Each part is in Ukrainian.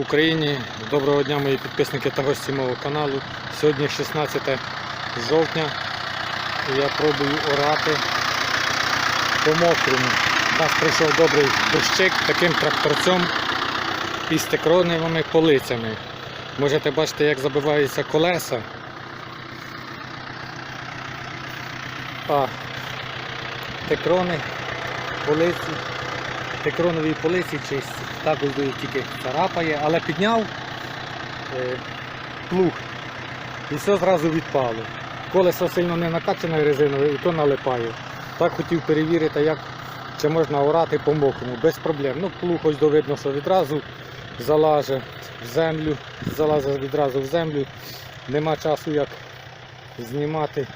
Україні! Доброго дня мої підписники та гості мого каналу. Сьогодні 16 жовтня я пробую орати по мокрому. У нас прийшов добрий дощик таким тракторцем із текроневими полицями. Можете бачити, як забиваються колеса. А текрони, полиці Текронові полиці чисті. Також тільки царапає, але підняв е, плуг і все зразу відпало. Колесо сильно не накачане резинове і то налипає. Так хотів перевірити, як, чи можна орати по мокрому, без проблем. Ну, плуг ось довидно, що відразу залаже в землю, залазить відразу в землю. Нема часу як знімати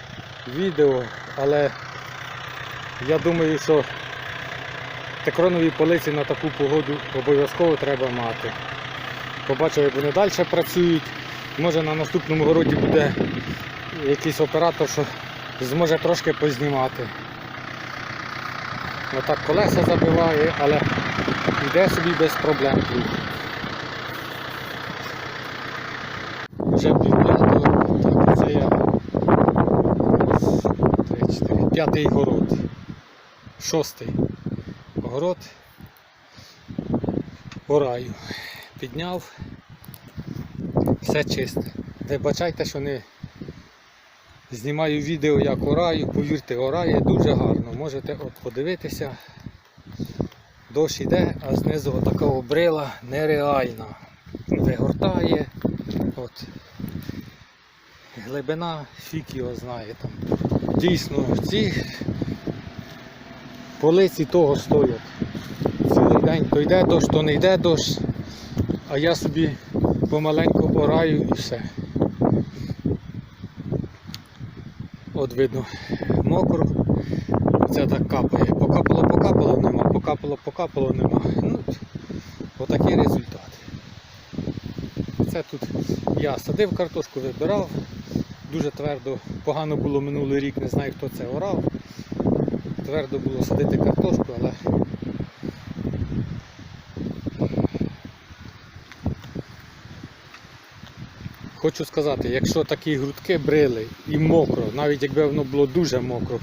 відео, але я думаю, що Текронові полиці на таку погоду обов'язково треба мати. Побачив, як вони далі працюють. Може на наступному городі буде якийсь оператор, що зможе трошки познімати. Отак колеса забиває, але йде собі без проблем. Вже. Так, це я п'ятий город. Шостий город ораю. Підняв, все чисте. Вибачайте, що не знімаю відео, як ораю, повірте, орає дуже гарно. Можете от подивитися. Дощ йде, а знизу така обрила нереальна. Вигортає. От. Глибина, фік його знає там. Дійсно, ці полиці того стоять. Цілий день то йде дощ, то не йде дощ, а я собі помаленьку ораю і все. От видно мокро, це так капає. Покапало, покапало нема, покапало, покапало нема. Ну, отакий результат. Це тут я садив картошку, вибирав. Дуже твердо, погано було минулий рік, не знаю хто це орав твердо було садити картошку, але хочу сказати, якщо такі грудки брили і мокро, навіть якби воно було дуже мокро,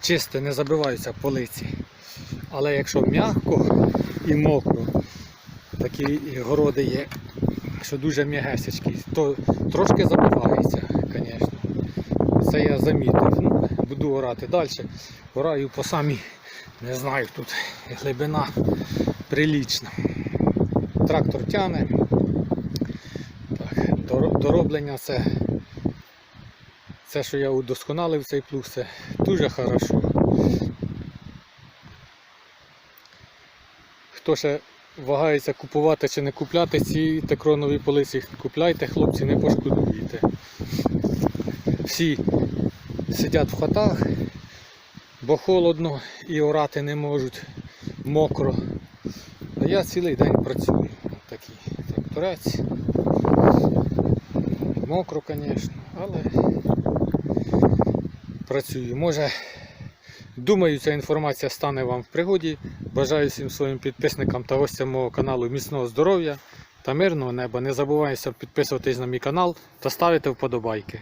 чисте, не забиваються полиці. Але якщо м'яко і мокро, такі городи є, що дуже м'ягесечкі, то трошки забивається, звісно. Це я замітив. Буду орати далі. Ораю по самій, не знаю, тут глибина прилічна. Трактор тяне. Так, дороблення це, це, що я удосконалив цей плуг, це дуже хорошо. Хто ще вагається купувати чи не купляти ці текронові полиці, купляйте, хлопці, не пошкодуєте. Всі сидять в хатах, бо холодно і орати не можуть, мокро. А я цілий день працюю. Такий тракторець. Мокро, звісно, але працюю. Може, думаю, ця інформація стане вам в пригоді. Бажаю всім своїм підписникам та гостям мого каналу міцного здоров'я та мирного неба. Не забувайте підписуватись на мій канал та ставити вподобайки.